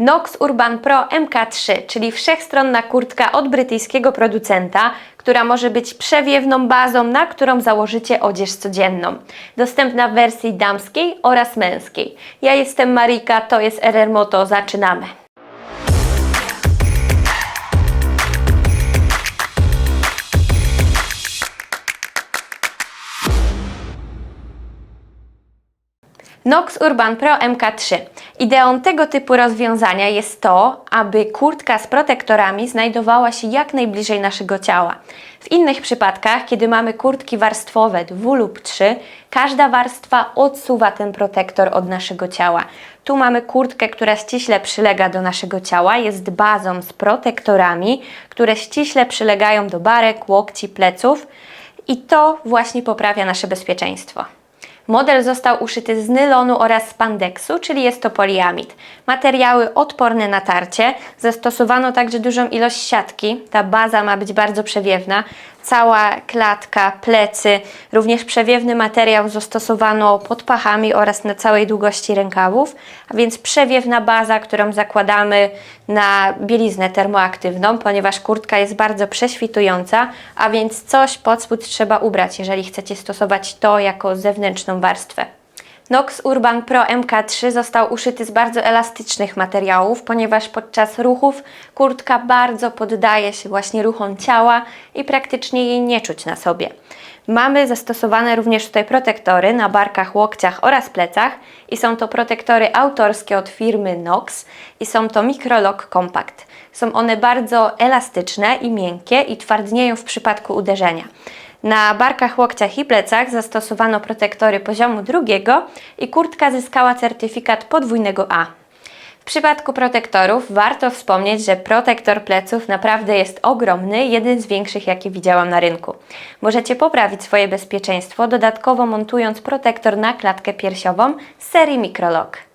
Nox Urban Pro MK3, czyli wszechstronna kurtka od brytyjskiego producenta, która może być przewiewną bazą, na którą założycie odzież codzienną. Dostępna w wersji damskiej oraz męskiej. Ja jestem Marika, to jest RR Moto, zaczynamy. Nox Urban Pro MK3. Ideą tego typu rozwiązania jest to, aby kurtka z protektorami znajdowała się jak najbliżej naszego ciała. W innych przypadkach, kiedy mamy kurtki warstwowe 2 lub 3, każda warstwa odsuwa ten protektor od naszego ciała. Tu mamy kurtkę, która ściśle przylega do naszego ciała, jest bazą z protektorami, które ściśle przylegają do barek, łokci, pleców i to właśnie poprawia nasze bezpieczeństwo. Model został uszyty z nylonu oraz spandeksu, czyli jest to poliamid. Materiały odporne na tarcie. Zastosowano także dużą ilość siatki. Ta baza ma być bardzo przewiewna. Cała klatka, plecy, również przewiewny materiał zastosowano pod pachami oraz na całej długości rękawów, a więc przewiewna baza, którą zakładamy na bieliznę termoaktywną, ponieważ kurtka jest bardzo prześwitująca, a więc coś pod spód trzeba ubrać, jeżeli chcecie stosować to jako zewnętrzną warstwę. Nox Urban Pro MK3 został uszyty z bardzo elastycznych materiałów, ponieważ podczas ruchów kurtka bardzo poddaje się właśnie ruchom ciała i praktycznie jej nie czuć na sobie. Mamy zastosowane również tutaj protektory na barkach, łokciach oraz plecach i są to protektory autorskie od firmy Nox i są to Microlock Compact. Są one bardzo elastyczne i miękkie i twardnieją w przypadku uderzenia. Na barkach, łokciach i plecach zastosowano protektory poziomu drugiego i kurtka zyskała certyfikat podwójnego A. W przypadku protektorów warto wspomnieć, że protektor pleców naprawdę jest ogromny, jeden z większych, jakie widziałam na rynku. Możecie poprawić swoje bezpieczeństwo, dodatkowo montując protektor na klatkę piersiową z serii Microlock.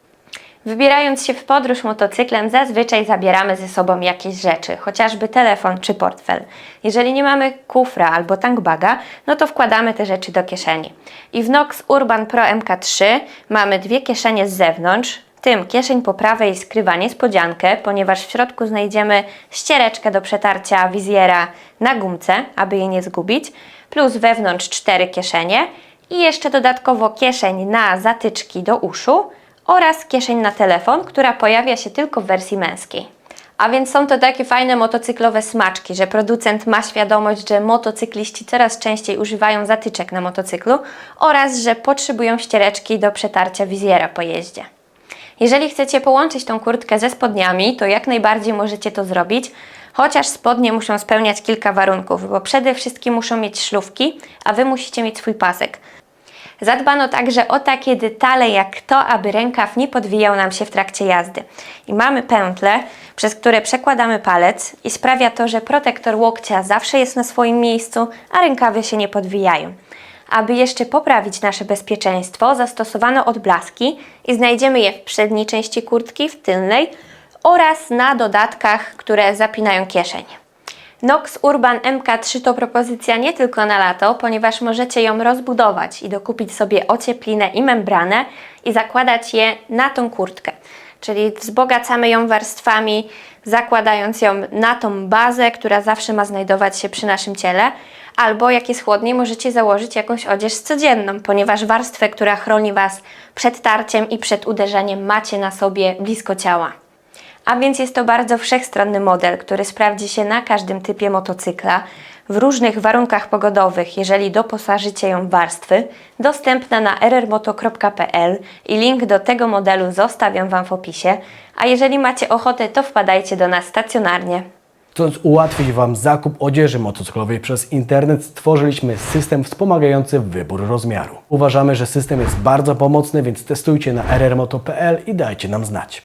Wybierając się w podróż motocyklem, zazwyczaj zabieramy ze sobą jakieś rzeczy, chociażby telefon czy portfel. Jeżeli nie mamy kufra albo tankbaga, no to wkładamy te rzeczy do kieszeni. I w Nox Urban Pro MK3 mamy dwie kieszenie z zewnątrz, tym kieszeń po prawej skrywa niespodziankę, ponieważ w środku znajdziemy ściereczkę do przetarcia wizjera na gumce, aby jej nie zgubić, plus wewnątrz cztery kieszenie i jeszcze dodatkowo kieszeń na zatyczki do uszu, oraz kieszeń na telefon, która pojawia się tylko w wersji męskiej. A więc są to takie fajne motocyklowe smaczki, że producent ma świadomość, że motocykliści coraz częściej używają zatyczek na motocyklu oraz że potrzebują ściereczki do przetarcia wizjera po jeździe. Jeżeli chcecie połączyć tą kurtkę ze spodniami, to jak najbardziej możecie to zrobić, chociaż spodnie muszą spełniać kilka warunków, bo przede wszystkim muszą mieć szlówki, a Wy musicie mieć swój pasek. Zadbano także o takie detale jak to, aby rękaw nie podwijał nam się w trakcie jazdy. I mamy pętle, przez które przekładamy palec i sprawia to, że protektor łokcia zawsze jest na swoim miejscu, a rękawy się nie podwijają. Aby jeszcze poprawić nasze bezpieczeństwo, zastosowano odblaski i znajdziemy je w przedniej części kurtki, w tylnej oraz na dodatkach, które zapinają kieszeń. Nox Urban MK3 to propozycja nie tylko na lato, ponieważ możecie ją rozbudować i dokupić sobie ocieplinę i membranę i zakładać je na tą kurtkę. Czyli wzbogacamy ją warstwami, zakładając ją na tą bazę, która zawsze ma znajdować się przy naszym ciele. Albo jak jest chłodniej, możecie założyć jakąś odzież codzienną, ponieważ warstwę, która chroni Was przed tarciem i przed uderzeniem, macie na sobie blisko ciała. A więc jest to bardzo wszechstronny model, który sprawdzi się na każdym typie motocykla, w różnych warunkach pogodowych, jeżeli doposażycie ją w warstwy, dostępna na rrmoto.pl i link do tego modelu zostawiam Wam w opisie. A jeżeli macie ochotę, to wpadajcie do nas stacjonarnie. Chcąc ułatwić Wam zakup odzieży motocyklowej przez internet, stworzyliśmy system wspomagający wybór rozmiaru. Uważamy, że system jest bardzo pomocny, więc testujcie na rrmoto.pl i dajcie nam znać.